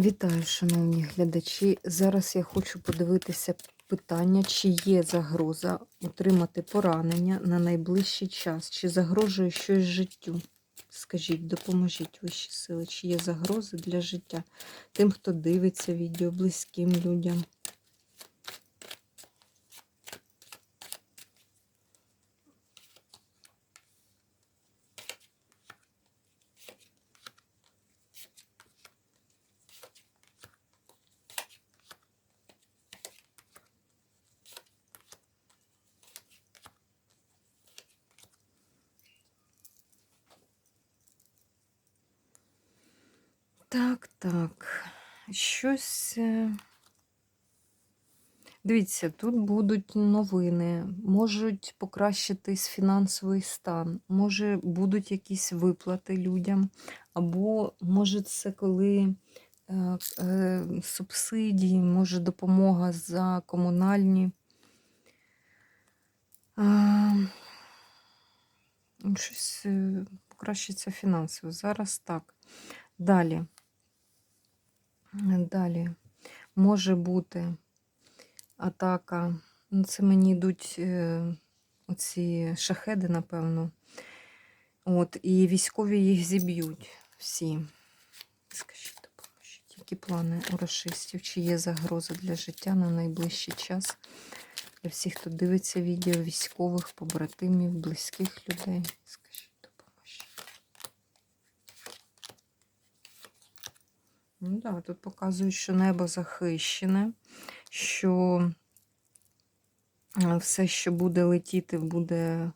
Вітаю, шановні глядачі. Зараз я хочу подивитися питання, чи є загроза отримати поранення на найближчий час, чи загрожує щось життю. Скажіть, допоможіть вищі сили, чи є загрози для життя тим, хто дивиться відео, близьким людям. Так, так. Щось. е, Дивіться, тут будуть новини, можуть покращитись фінансовий стан, може будуть якісь виплати людям, або може це коли е, е, субсидії, може допомога за комунальні. А, щось е, покращиться фінансово. Зараз так. Далі. Далі може бути атака. Це мені йдуть е, оці шахеди, напевно. От, і військові їх зіб'ють всі. Скажіть, допоможіть, які плани у расистів? Чи є загроза для життя на найближчий час? Для всіх, хто дивиться відео, військових, побратимів, близьких людей. Скажіть, допоможіть. Ну так, тут показують, що небо захищене, що е, все, що буде летіти, буде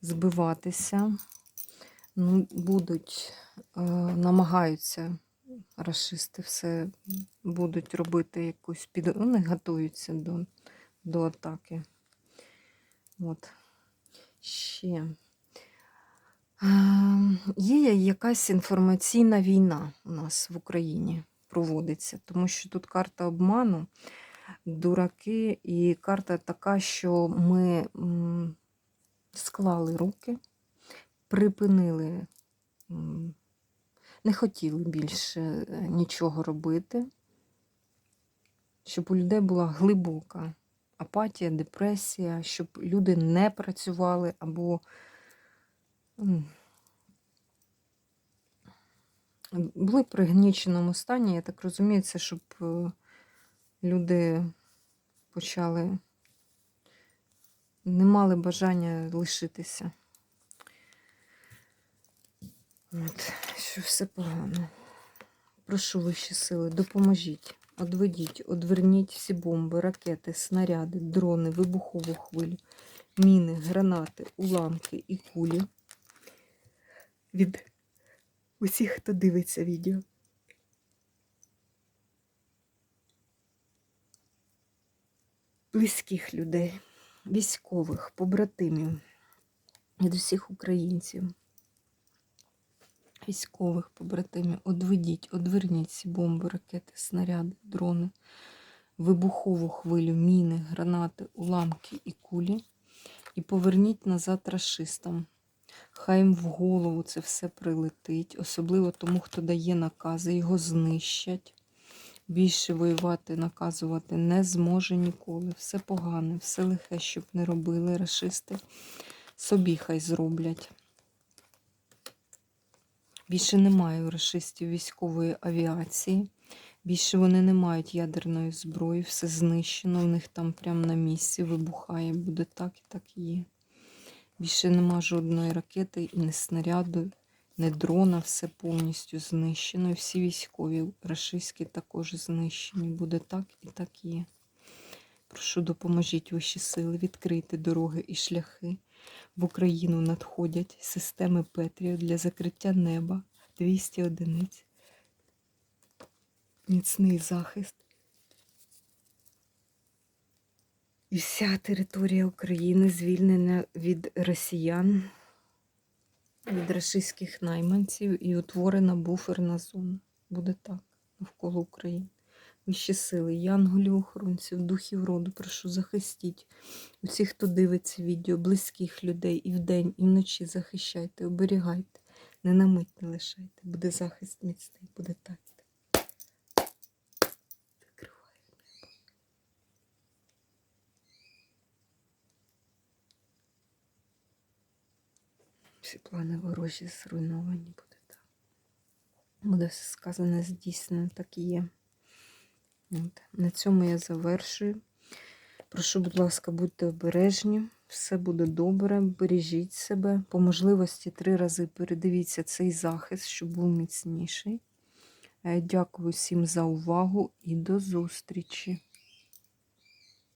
збиватися. Ну, будуть, е, намагаються расисти все будуть робити якусь під... Вони готуються до, до атаки. От. Ще. Ем, Є якась інформаційна війна у нас в Україні проводиться, тому що тут карта обману, дураки, і карта така, що ми склали руки, припинили, не хотіли більше е, нічого робити, щоб у людей була глибока апатія, депресія, щоб люди не працювали або були в пригніченому стані, я так розумію, це щоб е, люди почали не мали бажання лишитися. От, що все погано. Прошу вищі сили, допоможіть, одведіть, одверніть всі бомби, ракети, снаряди, дрони, вибухову хвилю, міни, гранати, уламки і кулі від усіх, хто дивиться відео. Близьких людей, військових, побратимів, від усіх українців, військових побратимів, одведіть, одверніть ці бомби, ракети, снаряди, дрони, вибухову хвилю, міни, гранати, уламки і кулі, і поверніть назад рашистам. Хай їм в голову це все прилетить, особливо тому, хто дає накази, його знищать. Більше воювати, наказувати не зможе ніколи. Все погане, все лихе, щоб не робили рашисти. Собі хай зроблять. Більше немає у рашистів військової авіації. Більше вони не мають ядерної зброї, все знищено. У них там прямо на місці вибухає. Буде так і так є. Більше нема жодної ракети і не снаряду, не дрона, все повністю знищено. Всі військові рашистські також знищені. Буде так і так є. Прошу, допоможіть ваші сили, відкрити дороги і шляхи. В Україну надходять системи Петріо для закриття неба 200 одиниць. Міцний захист. Вся територія України звільнена від росіян, від рашистських найманців і утворена буферна зона. Буде так навколо України. Вищі сили, янголів, охоронців, духів роду, прошу захистіть усіх, хто дивиться відео, близьких людей і вдень, і вночі захищайте, оберігайте, не на мить не лишайте. Буде захист міцний, буде так. Всі плани ворожі зруйновані буде так. Буде все сказане, здійснено, так і є. От. На цьому я завершую. Прошу, будь ласка, будьте обережні, все буде добре, бережіть себе. По можливості три рази передивіться цей захист, щоб був міцніший. Е, Дякую всім за увагу і до зустрічі!